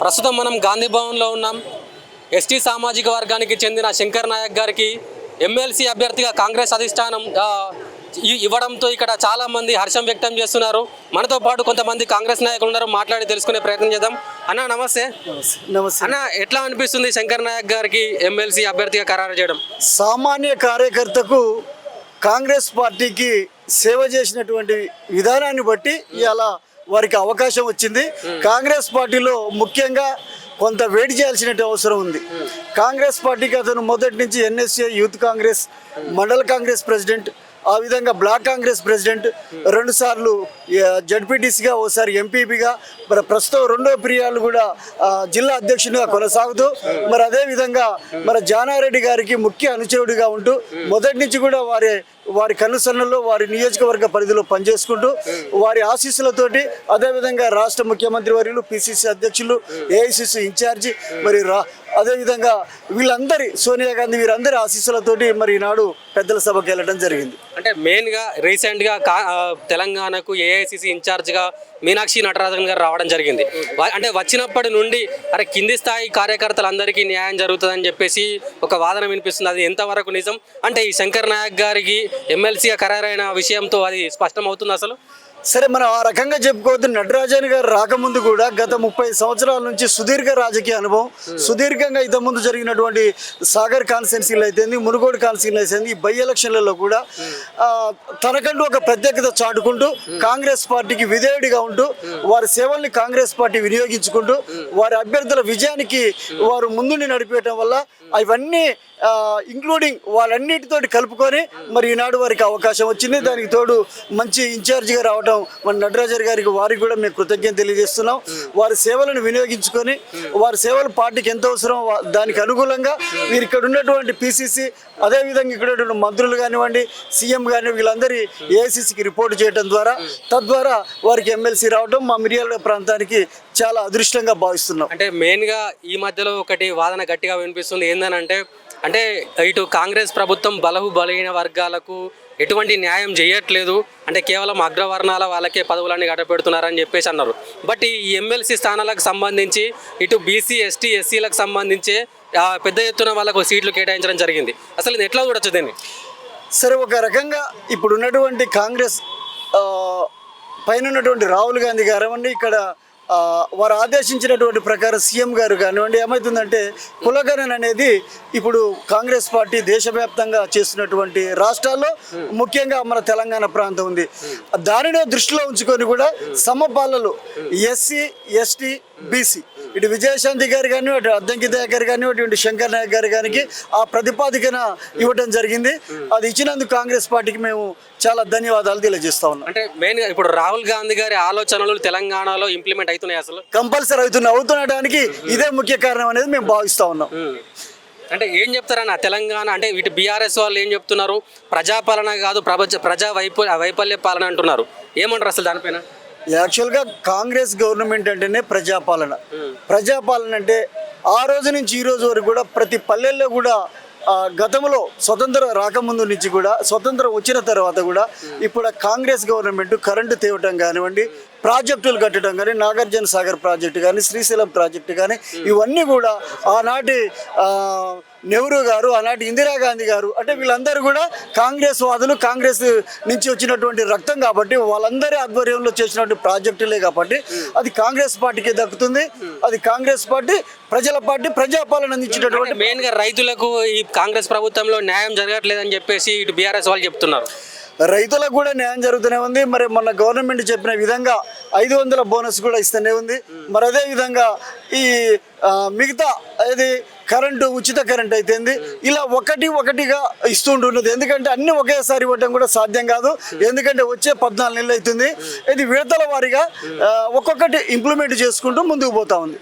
ప్రస్తుతం మనం గాంధీ భవన్లో ఉన్నాం. ఎస్టీ సామాజిక వర్గానికి చెందిన శంకర్ నాయక్ గారికి ఎమ్మెల్సీ అభ్యర్థిగా కాంగ్రెస్ అధిష్టానం ఇవ్వడంతో ఇక్కడ చాలా మంది హర్షం వ్యక్తం చేస్తున్నారు. మనతో పాటు కొంతమంది కాంగ్రెస్ నాయకులు ఉన్నారు. మాట్లాడి తెలుసుకునే ప్రయత్నం చేద్దాం. అన్న నమస్తే. నమస్తే. అన్న ఎట్లా అనిపిస్తుంది శంకర్ నాయక్ గారికి ఎమ్మెల్సీ అభ్యర్థిగా ఖరారు చేయడం? సామాన్య కార్యకర్తకు కాంగ్రెస్ పార్టీకి సేవ చేసినటువంటి విధానాన్ని బట్టి ఇలా వారికి అవకాశం వచ్చింది. కాంగ్రెస్ పార్టీలో ముఖ్యంగా కొంత వేడి చేయాల్సిన అవసరం ఉంది. కాంగ్రెస్ పార్టీకి అతను మొదటి నుంచి ఎన్ఎస్ఏ యూత్ కాంగ్రెస్ మండల కాంగ్రెస్ ప్రెసిడెంట్ ఆ విధంగా బ్లాక్ కాంగ్రెస్ ప్రెసిడెంట్ రెండు సార్లు జడ్పీటీసీగా ఓసారి ఎంపీపీగా మరి ప్రస్తుతం రెండో ప్రియాలు కూడా జిల్లా అధ్యక్షునిగా కొనసాగుతూ మరి అదేవిధంగా మరి జానారెడ్డి గారికి ముఖ్య అనుచరుడిగా ఉంటూ మొదటి నుంచి కూడా వారి వారి కనుసన్నల్లో వారి నియోజకవర్గ పరిధిలో పనిచేసుకుంటూ వారి ఆశీస్సులతోటి అదేవిధంగా రాష్ట్ర ముఖ్యమంత్రి వర్యులు పిసిసి అధ్యక్షులు ఏఐసిసి ఇన్ఛార్జి మరి రా అదేవిధంగా వీళ్ళందరి సోనియా గాంధీ వీరందరి ఆశీస్సులతోటి మరి ఈనాడు పెద్దల సభకి వెళ్ళడం జరిగింది. అంటే మెయిన్గా రీసెంట్గా కా తెలంగాణకు ఏఐసిసి ఇన్ఛార్జ్గా మీనాక్షి నటరాజన్ గారు రావడం జరిగింది. అంటే వచ్చినప్పటి నుండి అరే కింది స్థాయి కార్యకర్తలందరికీ న్యాయం జరుగుతుందని చెప్పేసి ఒక వాదన వినిపిస్తుంది. అది ఎంతవరకు నిజం? అంటే ఈ శంకర్ నాయక్ గారికి ఎమ్మెల్సీగా ఖరారైన విషయంతో అది స్పష్టం అవుతుంది అసలు? సరే మనం ఆ రకంగా చెప్పుకోవద్దు. నటరాజన్ గారు రాకముందు కూడా గత ముప్పై సంవత్సరాల నుంచి సుదీర్ఘ రాజకీయ అనుభవం సుదీర్ఘంగా ఇంతకుముందు జరిగినటువంటి సాగర్ కాన్స్టిట్యున్సీలు అయితేంది మునుగోడు కాన్స్టిట్యున్సీలు అయితేంది ఈ బై ఎలక్షన్లలో కూడా తనకంటూ ఒక ప్రత్యేకత చాటుకుంటూ కాంగ్రెస్ పార్టీకి విధేయుడిగా ఉంటూ వారి సేవల్ని కాంగ్రెస్ పార్టీ వినియోగించుకుంటూ వారి అభ్యర్థుల విజయానికి వారు ముందుండి నడిపేయటం వల్ల అవన్నీ ఇంక్లూడింగ్ వాళ్ళన్నిటితోటి కలుపుకొని మరి ఈనాడు వారికి అవకాశం వచ్చింది. దానికి తోడు మంచి ఇన్ఛార్జిగా రావడం మన నటరాజర్ గారికి వారికి కూడా మేము కృతజ్ఞత తెలియజేస్తున్నాం. వారి సేవలను వినియోగించుకొని వారి సేవలు పార్టీకి ఎంత అవసరం దానికి అనుకూలంగా వీరు ఇక్కడ ఉన్నటువంటి పిసిసి అదేవిధంగా ఇక్కడ ఉన్నటువంటి మంత్రులు కానివ్వండి సీఎం కానివ్వండి వీళ్ళందరి ఏఐసిసికి రిపోర్ట్ చేయడం ద్వారా తద్వారా వారికి ఎమ్మెల్సీ రావడం మా మిర్యాల ప్రాంతానికి చాలా అదృష్టంగా భావిస్తున్నాం. అంటే మెయిన్గా ఈ మధ్యలో ఒకటి వాదన గట్టిగా వినిపిస్తుంది. ఏందనంటే అంటే ఇటు కాంగ్రెస్ ప్రభుత్వం బలహు బలహీన వర్గాలకు ఎటువంటి న్యాయం చేయట్లేదు. అంటే కేవలం అగ్రవర్ణాల వాళ్ళకే పదవులన్నీ గడపెడుతున్నారని చెప్పేసి అన్నారు. బట్ ఈ ఎమ్మెల్సీ స్థానాలకు సంబంధించి ఇటు బీసీ ఎస్టీ ఎస్సీలకు సంబంధించి పెద్ద ఎత్తున వాళ్ళకు సీట్లు కేటాయించడం జరిగింది. అసలు ఇది ఎట్లా చూడొచ్చు దీన్ని? సరే ఒక రకంగా ఇప్పుడు ఉన్నటువంటి కాంగ్రెస్ పైన ఉన్నటువంటి రాహుల్ గాంధీ గారు అవ్వండి ఇక్కడ వారు ఆదేశించినటువంటి ప్రకారం సీఎం గారు కానివ్వండి ఏమవుతుందంటే కులగణన అనేది ఇప్పుడు కాంగ్రెస్ పార్టీ దేశవ్యాప్తంగా చేస్తున్నటువంటి రాష్ట్రాల్లో ముఖ్యంగా మన తెలంగాణ ప్రాంతం ఉంది. దానిని దృష్టిలో ఉంచుకొని కూడా సమపాలలు ఎస్సీ ఎస్టీ బీసీ ఇటు విజయశాంతి గారు కానీ అటు అద్దంకి దయ గారు కానీ అటువంటి శంకర్ నాయక్ గారు కానీ ఆ ప్రతిపాదికన ఇవ్వడం జరిగింది. అది ఇచ్చినందుకు కాంగ్రెస్ పార్టీకి మేము చాలా ధన్యవాదాలు తెలియజేస్తా ఉన్నాం. అంటే మెయిన్గా ఇప్పుడు రాహుల్ గాంధీ గారి ఆలోచనలు తెలంగాణలో ఇంప్లిమెంట్ అవుతున్నాయి అసలు? కంపల్సరీ అవుతున్న అవుతుండడానికి ఇదే ముఖ్య కారణం అనేది మేము భావిస్తా ఉన్నాం. అంటే ఏం చెప్తారన్న తెలంగాణ అంటే ఇటు బీఆర్ఎస్ వాళ్ళు ఏం చెప్తున్నారు? ప్రజాపాలన కాదు ప్రపంచ ప్రజా వైపు వైఫల్య పాలన అంటున్నారు. ఏమంటారు అసలు దానిపైన? యాక్చువల్గా కాంగ్రెస్ గవర్నమెంట్ అంటేనే ప్రజాపాలన. ప్రజాపాలన అంటే ఆ రోజు నుంచి ఈ రోజు వరకు కూడా ప్రతి పల్లెల్లో కూడా గతంలో స్వతంత్రం రాకముందు నుంచి కూడా స్వతంత్రం వచ్చిన తర్వాత కూడా ఇప్పుడు కాంగ్రెస్ గవర్నమెంట్ కరెంటు తేవటం కానివ్వండి ప్రాజెక్టులు కట్టడం కానీ నాగార్జున సాగర్ ప్రాజెక్టు కానీ శ్రీశైలం ప్రాజెక్టు కానీ ఇవన్నీ కూడా ఆనాటి నెహ్రూ గారు అలాంటి ఇందిరాగాంధీ గారు అంటే వీళ్ళందరూ కూడా కాంగ్రెస్ వాదులు కాంగ్రెస్ నుంచి వచ్చినటువంటి రక్తం కాబట్టి వాళ్ళందరి ఆధ్వర్యంలో చేసినటువంటి ప్రాజెక్టులే కాబట్టి అది కాంగ్రెస్ పార్టీకి దక్కుతుంది. అది కాంగ్రెస్ పార్టీ ప్రజల పార్టీ ప్రజాపాలన అందించినటువంటి మెయిన్గా రైతులకు ఈ కాంగ్రెస్ ప్రభుత్వంలో న్యాయం జరగట్లేదని చెప్పేసి ఇటు బీఆర్ఎస్ వాళ్ళు చెప్తున్నారు. రైతులకు కూడా న్యాయం జరుగుతూనే ఉంది. మరి మన గవర్నమెంట్ చెప్పిన విధంగా ఐదు వందల బోనస్ కూడా ఇస్తూనే ఉంది. మరి అదే విధంగా ఈ మిగతా అది కరెంటు ఉచిత కరెంట్ అయితేంది ఇలా ఒకటి ఒకటిగా ఇస్తుంటున్నది ఎందుకంటే అన్ని ఒకేసారి ఇవ్వడం కూడా సాధ్యం కాదు. ఎందుకంటే వచ్చే పద్నాలుగు నెలలు అవుతుంది. ఇది విడతల వారీగా ఒక్కొక్కటి ఇంప్లిమెంట్ చేసుకుంటూ ముందుకు పోతా ఉంది.